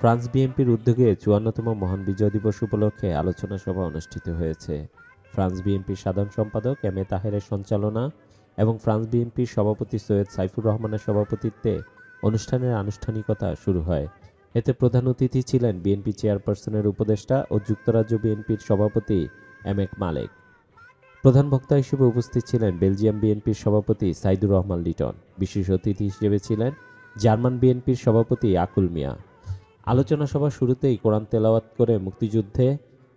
France বিএনপির উদ্যোগে চুয়ান্নতম মহান বিজয় দিবস উপলক্ষে আলোচনা সভা অনুষ্ঠিত হয়েছে। ফ্রান্স বিএনপির সাধারণ সম্পাদক এম এ তাহেরের সঞ্চালনা এবং ফ্রান্স বিএনপির সভাপতি সৈয়দ সাইফুর রহমানের সভাপতিত্বে অনুষ্ঠানের আনুষ্ঠানিকতা শুরু হয়। এতে প্রধান অতিথি ছিলেন বিএনপি চেয়ারপারসনের উপদেষ্টা ও যুক্তরাজ্য বিএনপির সভাপতি এম এক মালেক। প্রধান বক্তা হিসেবে উপস্থিত ছিলেন বেলজিয়াম বিএনপির সভাপতি সাইদুর রহমান লিটন। বিশেষ অতিথি হিসেবে ছিলেন জার্মান বিএনপির সভাপতি আকুল মিয়া। আলোচনা সভা শুরুতেই কোরআন তেলাওয়াত করে মুক্তিযুদ্ধে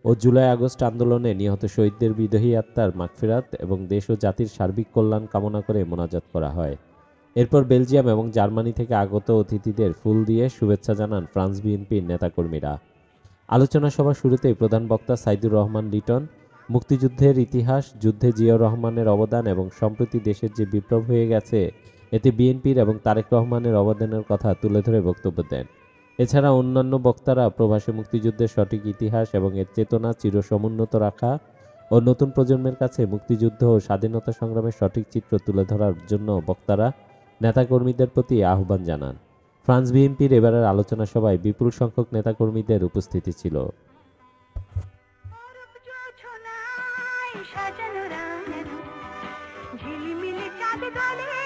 ও জুলাই আগস্ট আন্দোলনে নিহত শহীদদের বিদহী আত্মার মাগফিরাত এবং দেশ ও জাতির সার্বিক কল্যাণ কামনা করে মোনাজাত করা হয়। এরপর বেলজিয়াম এবং জার্মানি থেকে আগত অতিথিদের ফুল দিয়ে শুভেচ্ছা জানান ফ্রান্স বিএনপির নেতাকর্মীরা। আলোচনা সভা শুরুতেই প্রধান বক্তা সাইদুর রহমান লিটন মুক্তিযুদ্ধের ইতিহাস, যুদ্ধে জিয়াউর রহমানের অবদান এবং সম্প্রতি দেশের যে বিপ্লব হয়ে গেছে, এতে বিএনপির এবং তারেক রহমানের অবদানের কথা তুলে ধরে বক্তব্য দেন। এছাড়া অন্যান্য বক্তারা প্রবাসী মুক্তিযুদ্ধের সঠিক ইতিহাস এবং এর চেতনা চিরসমুন্নত রাখা ও নতুন প্রজন্মের কাছে মুক্তিযুদ্ধ ও স্বাধীনতা সংগ্রামের সঠিক চিত্র তুলে ধরার জন্য বক্তারা নেতাকর্মীদের প্রতি আহ্বান জানান। ফ্রান্স বিএনপির এবারের আলোচনা সভায় বিপুল সংখ্যক নেতাকর্মীদের উপস্থিতি ছিল। आशा चलो रंग झिलमिल चाँद गाले